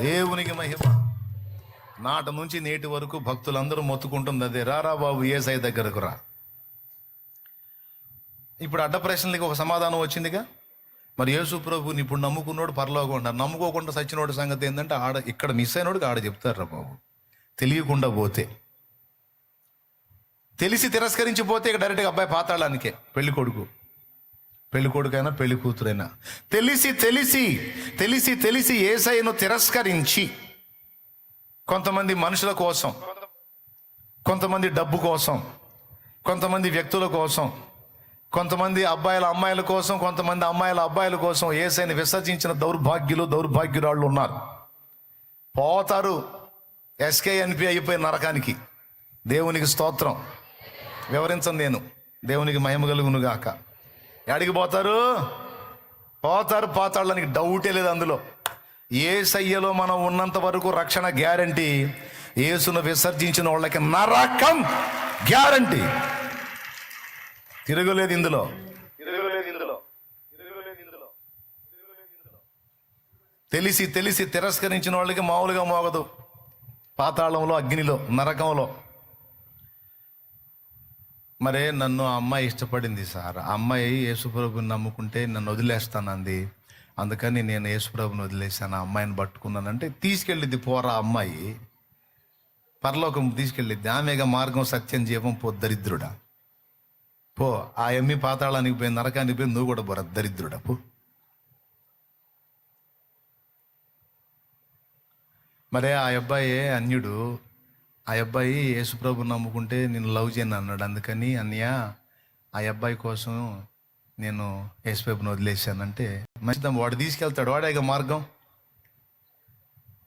దేవునికి మహిమ. నాటి నుంచి నేటి వరకు భక్తులందరూ మొత్తుకుంటుంది అదే. రారా బాబు ఏసై దగ్గరకు రా. ఇప్పుడు అడ్డ ప్రశ్నలకి ఒక సమాధానం వచ్చిందిగా? మరి యేసు ప్రభుని ఇప్పుడు నమ్ముకున్నోడు పరలోకం ఉంటారు నమ్ముకోకుండా సచ్చినోడు సంగతి ఏంటంటే ఆడ ఇక్కడ మిస్ అయినోడికి ఆడ చెప్తారా బాబు. తెలియకుండా పోతే. తెలిసి తిరస్కరించి పోతే ఇక డైరెక్ట్గా అబ్బాయి పాతాళానికే పెళ్ళి కొడుకు పెళ్ళికొడుకైనా పెళ్ళి కూతురైనా తెలిసి తెలిసి తెలిసి తెలిసి ఏసైను తిరస్కరించి కొంతమంది మనుషుల కోసం కొంతమంది డబ్బు కోసం కొంతమంది వ్యక్తుల కోసం కొంతమంది అబ్బాయిల అమ్మాయిల కోసం కొంతమంది అమ్మాయిల అబ్బాయిల కోసం ఏసైని విసర్జించిన దౌర్భాగ్యులు దౌర్భాగ్యురాళ్ళు ఉన్నారు. పోతారు. ఎస్కేఎన్పి అయిపోయి నరకానికి. దేవునికి స్తోత్రం. వివరించను నేను. దేవునికి మహిమ కలుగునుగాక. గాక ఎడికి పోతారు? పోతారు పాతాళ్ళనికి డౌటే లేదు అందులో. ఏ సయ్యలో మనం ఉన్నంత వరకు రక్షణ గ్యారంటీ యేసును విసర్జించిన వాళ్ళకి నరకం గ్యారంటీ. తిరగలేదు ఇందులో. తెలిసి తెలిసి తిరస్కరించిన వాళ్ళకి మామూలుగా మోగదు. పాతాళంలో అగ్నిలో నరకంలో. మరే నన్ను ఆ అమ్మాయి ఇష్టపడింది సార్. ఆ అమ్మాయి యేసుప్రభుని నమ్ముకుంటే నన్ను వదిలేస్తానంది. అందుకని నేను యేసుప్రభుని వదిలేసాను ఆ అమ్మాయిని పట్టుకున్నానంటే తీసుకెళ్ళిద్ది పోరా అమ్మాయి. పరలోకం తీసుకెళ్ళిద్ది ఆమెగా మార్గం సత్యం జీవం పో దరిద్రుడా. పో ఆ ఎమ్మి పాతాళానికి పోయి నరకానికి పోయి నువ్వు కూడా పోరా దరిద్రుడా పో. మరే ఆ అబ్బాయి అన్యుడు. ఆ అబ్బాయి యేసుప్రభు నమ్ముకుంటే నేను లవ్ చేయను అన్నాడు. అందుకని అన్నయ్య ఆ అబ్బాయి కోసం నేను యేసుప్రభుని వదిలేశానంటే మంచిదమ్మ వాడు తీసుకెళ్తాడు. వాడేక మార్గం.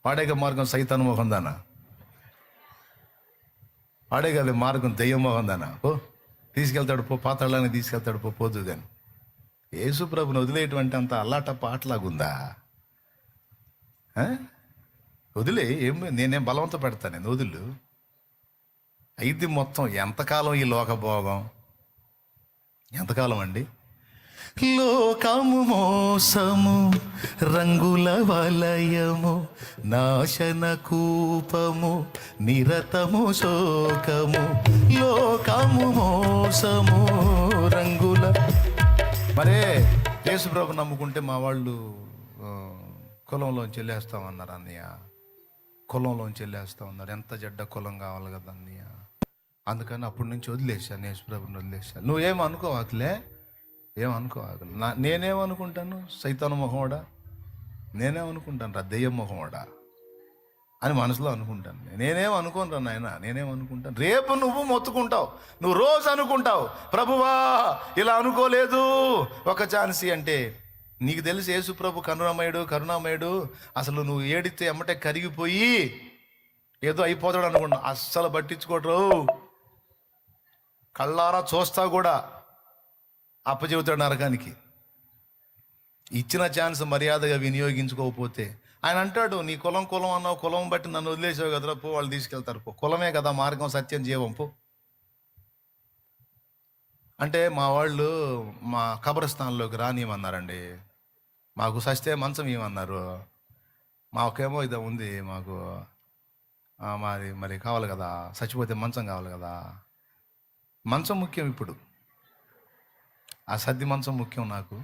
వాడేక మార్గం సైతాను మొహం దానా. వాడే కదా మార్గం దెయ్యం మొహం దానా. ఓ తీసుకెళ్తాడు పో పాతాళాన్ని తీసుకెళ్తాడు పో పోదు కానీ యేసుప్రభుని వదిలేటువంటి అంత అల్లాటప్ప ఆటలాగుందా ఆ? వదిలే ఏం నేనేం బలవంత పెడతాను నేను వదులు. అయితే మొత్తం ఎంతకాలం ఈ లోకభోగం? ఎంతకాలం అండి లోకము మోసము రంగుల వలయము నాశన కూపము నిరతము శోకము. లోకము మోసము రంగుల మరే యేసుప్రభు నమ్ముకుంటే మా వాళ్ళు కులంలోంచి వెళ్ళేస్తామన్నారు అన్నయ్య. కులంలోంచి వెళ్ళేస్తా ఉన్నారు. ఎంత జడ్డ కులం కావాలి కదా అన్నయ్య. అందుకని అప్పటి నుంచి వదిలేశాను యేసుప్రభుని వదిలేశాను నువ్వేం అనుకోవాకలే? ఏమనుకోవాలి నా నేనేమనుకుంటాను సైతాను మొహమోడా? నేనేమనుకుంటాను రా దెయ్యం మొహమోడా? అని మనసులో అనుకుంటాను నేనేం. అనుకోను రా నాయన నేనేం అనుకుంటాను? రేపు నువ్వు మొత్తుకుంటావు. నువ్వు రోజు అనుకుంటావు ప్రభువా ఇలా అనుకోలేదు. ఒక ఛాన్సీ అంటే నీకు తెలిసి యేసు ప్రభు కరుణామయుడు కరుణామయుడు అసలు నువ్వు ఏడితే ఎమ్మటే కరిగిపోయి ఏదో అయిపోతాడు అనుకున్నా. అస్సలు పట్టించుకోటరు కళ్ళారా చూస్తా కూడా అప్పచెబుతాడు నరకానికి. ఇచ్చిన ఛాన్స్ మర్యాదగా వినియోగించుకోకపోతే ఆయన అంటాడు నీ కులం కులం అన్నావు కులం బట్టి నన్ను వదిలేసావు కదరా పో వాళ్ళు తీసుకెళ్తారు పో. కులమే కదా మార్గం సత్యం జీవం పో. అంటే మా వాళ్ళు మా కబరస్థాన్లోకి రానియమన్నారండి. మాకు సస్తే మంచం ఇవ్వమన్నారు. మాకేమో ఇది ఉంది మాకు మరి మరి కావాలి కదా చచ్చిపోతే మంచం కావాలి కదా. మంచం ముఖ్యం ఇప్పుడు. ఆ సద్ది మంచం ముఖ్యం నాకు.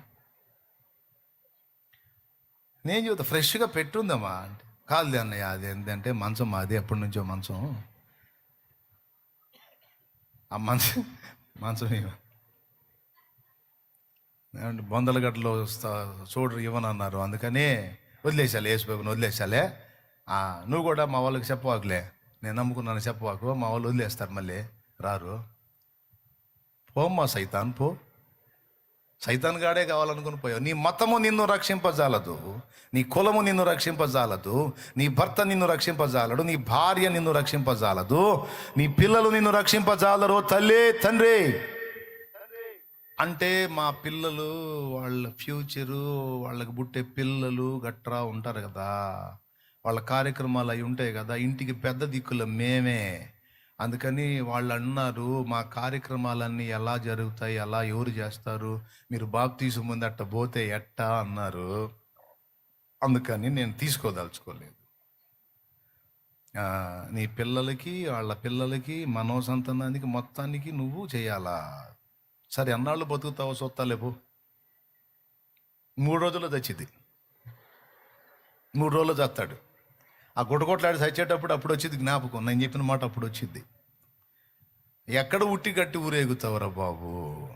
నేను చెబుతా ఫ్రెష్గా పెట్టుందమ్మా. అంటే కాదు అన్నయ్య అది ఏంటంటే మంచం మాది ఎప్పటి నుంచో మంచం. ఆ మంచం మంచం ఇవ్వ. ఏమంటే బొందలగడ్డలో చూడరు ఇవ్వనన్నారు. అందుకని వదిలేసాలి యేసుబాబుని వదిలేసాలే నువ్వు కూడా మా వాళ్ళకి చెప్పవాకులే. నేను నమ్ముకున్నాను చెప్పవాకు మా వాళ్ళు వదిలేస్తారు మళ్ళీ రారు. పోమ్మా సైతాన్ పో. సైతాన్ గాడే కావాలనుకుని పోయావు. నీ మతము నిన్ను రక్షింపజాలదు. నీ కులము నిన్ను రక్షింపజాలదు. నీ భర్త నిన్ను రక్షింపజాలడు. నీ భార్య నిన్ను రక్షింపజాలదు. నీ పిల్లలు నిన్ను రక్షింపజాలరు. తల్లే తండ్రి. అంటే మా పిల్లలు వాళ్ళ ఫ్యూచరు వాళ్ళకి పుట్టే పిల్లలు గట్రా ఉంటారు కదా. వాళ్ళ కార్యక్రమాలు అవి ఉంటాయి కదా. ఇంటికి పెద్ద దిక్కుల మేమే. అందుకని వాళ్ళు అన్నారు మా కార్యక్రమాలన్నీ ఎలా జరుగుతాయి? ఎలా ఎవరు చేస్తారు? మీరు బాప్తీసు ముందు అట్ట పోతే ఎట్టా? అన్నారు. అందుకని నేను తీసుకోదలుచుకోలేదు. నీ పిల్లలకి వాళ్ళ పిల్లలకి మనోసంతానానికి మొత్తానికి నువ్వు చేయాలా? సరే ఎన్నాళ్ళు బతుకుతావో సొత్తాలేపు మూడు రోజుల్లో చచ్చిద్ది. మూడు రోజుల్లో చస్తాడు. ఆ గుడగొట్లాడి చచ్చేటప్పుడు అప్పుడు వచ్చింది జ్ఞాపకం. నేను చెప్పిన మాట అప్పుడు వచ్చింది ఎక్కడ ఉట్టి కట్టి ఊరేగుతావురా బాబు?